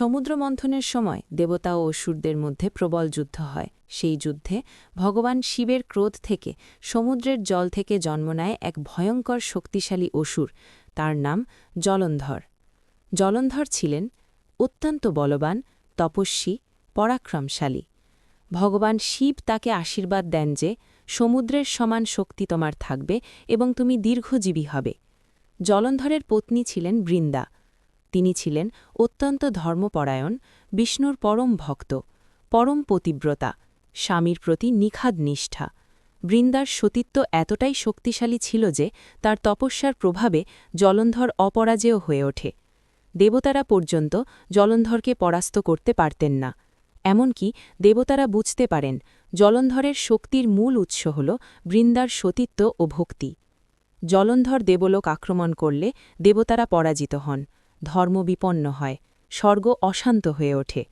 সমুদ্র মন্থনের সময় দেবতা ও অসুরদের মধ্যে প্রবল যুদ্ধ হয়। সেই যুদ্ধে ভগবান শিবের ক্রোধ থেকে সমুদ্রের জল থেকে জন্ম নেয় এক ভয়ঙ্কর শক্তিশালী অসুর। তার নাম জলন্ধর। জলন্ধর ছিলেন অত্যন্ত বলবান, তপস্বী, পরাক্রমশালী। ভগবান শিব তাকে আশীর্বাদ দেন যে সমুদ্রের সমান শক্তি তোমার থাকবে এবং তুমি দীর্ঘজীবী হবে। জলন্ধরের পত্নী ছিলেন বৃন্দা। তিনি ছিলেন অত্যন্ত ধর্মপরায়ণ, বিষ্ণুর পরম ভক্ত, পরম পতিব্রতা, স্বামীর প্রতি নিখাদ নিষ্ঠা। বৃন্দার সতীত্ব এতটাই শক্তিশালী ছিল যে তার তপস্যার প্রভাবে জলন্ধর অপরাজেয় হয়ে ওঠে। দেবতারা পর্যন্ত জলন্ধরকে পরাস্ত করতে পারতেন না। এমনকি দেবতারা বুঝতে পারেন, জলন্ধরের শক্তির মূল উৎস হল বৃন্দার সতীত্ব ও ভক্তি। জলন্ধর দেবলোক আক্রমণ করলে দেবতারা পরাজিত হন। ধর্ম বিপন্ন হয়, স্বর্গ অশান্ত হয়ে ওঠে।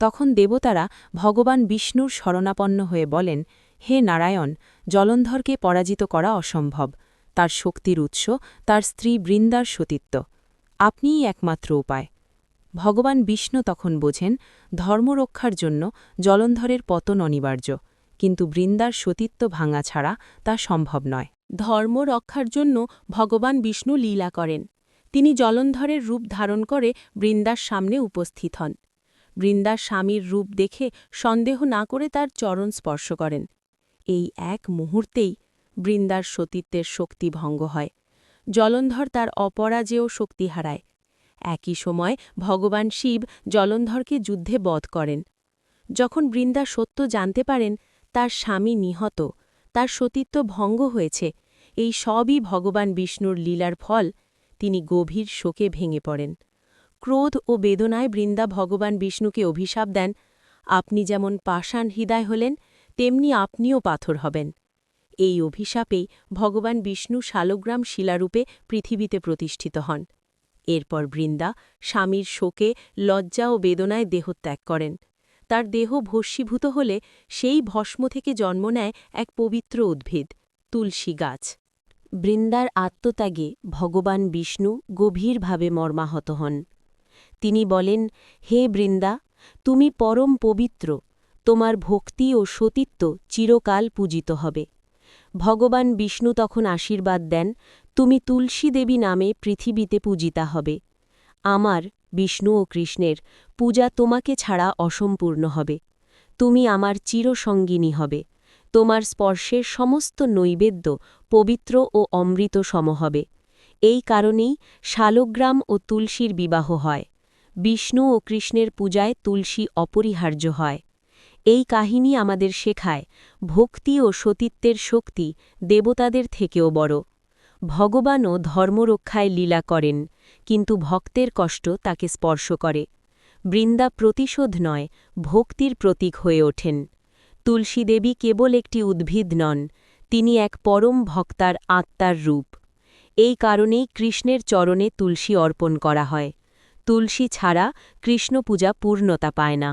তখন দেবতারা ভগবান বিষ্ণুর শরণাপন্ন হয়ে বলেন, হে নারায়ণ, জলন্ধরকে পরাজিত করা অসম্ভব। তার শক্তির উৎস তার স্ত্রী বৃন্দার সতীত্ব। আপনিই একমাত্র উপায়। ভগবান বিষ্ণু তখন বোঝেন ধর্মরক্ষার জন্য জলন্ধরের পতন অনিবার্য, কিন্তু বৃন্দার সতীত্ব ভাঙা ছাড়া তা সম্ভব নয়। ধর্ম রক্ষার জন্য ভগবান বিষ্ণু লীলা করেন। তিনি জলন্ধরের রূপ ধারণ করে বৃন্দার সামনে উপস্থিত হন। বৃন্দার স্বামীর রূপ দেখে সন্দেহ না করে তার চরণ স্পর্শ করেন। এই এক মুহূর্তেই বৃন্দার সতীত্বের শক্তি ভঙ্গ হয়। জলন্ধর তার অপরাজেয় শক্তি হারায়। একই সময় ভগবান শিব জলন্ধরকে যুদ্ধে বধ করেন। যখন বৃন্দা সত্য জানতে পারেন, তার স্বামী নিহত, তার সতীত্ব ভঙ্গ হয়েছে, এই সবই ভগবান বিষ্ণুর লীলার ফল। তিনি গভীর শোকে ভেঙে পড়েন। ক্রোধ ও বেদনায় বৃন্দা ভগবান বিষ্ণুকে অভিশাপ দেন, আপনি যেমন পাষাণ হৃদয় হলেন, তেমনি আপনিও পাথর হবেন। এই অভিশাপেই ভগবান বিষ্ণু শালগ্রাম শিলারূপে পৃথিবীতে প্রতিষ্ঠিত হন। এরপর বৃন্দা স্বামীর শোকে লজ্জা ও বেদনায় দেহত্যাগ করেন। তার দেহ ভস্মীভূত হলে সেই ভস্ম থেকে জন্ম নেয় এক পবিত্র উদ্ভিদ, তুলসী গাছ। বৃন্দার আত্মত্যাগে ভগবান বিষ্ণু গভীরভাবে মর্মাহত হন। তিনি বলেন, হে বৃন্দা, তুমি পরম পবিত্র, তোমার ভক্তি ও সতীত্ব চিরকাল পূজিত হবে। ভগবান বিষ্ণু তখন আশীর্বাদ দেন, তুমি তুলসী দেবী নামে পৃথিবীতে পূজিতা হবে। আমার, বিষ্ণু ও কৃষ্ণের, পূজা তোমাকে ছাড়া অসম্পূর্ণ হবে। তুমি আমার চিরসঙ্গিনী হবে। তোমার স্পর্শের সমস্ত নৈবেদ্য পবিত্র ও অমৃত সম হবে। এই কারণেই শালগ্রাম ও তুলসীর বিবাহ হয়। বিষ্ণু ও কৃষ্ণের পূজায় তুলসী অপরিহার্য হয়। এই কাহিনী আমাদের শেখায় ভক্তি ও সতীত্বের শক্তি দেবতাদের থেকেও বড়। ভগবানও ধর্মরক্ষায় লীলা করেন, কিন্তু ভক্তের কষ্ট তাকে স্পর্শ করে। বৃন্দা প্রতিশোধ নয়, ভক্তির প্রতীক হয়ে ওঠেন। তুলসী দেবী কেবল একটি উদ্ভিদ নন, তিনি এক পরম ভক্তার আত্মার রূপ। এই কারণেই কৃষ্ণের চরণে তুলসী অর্পণ করা হয়। তুলসী ছাড়া কৃষ্ণ পূজা পূর্ণতা পায় না।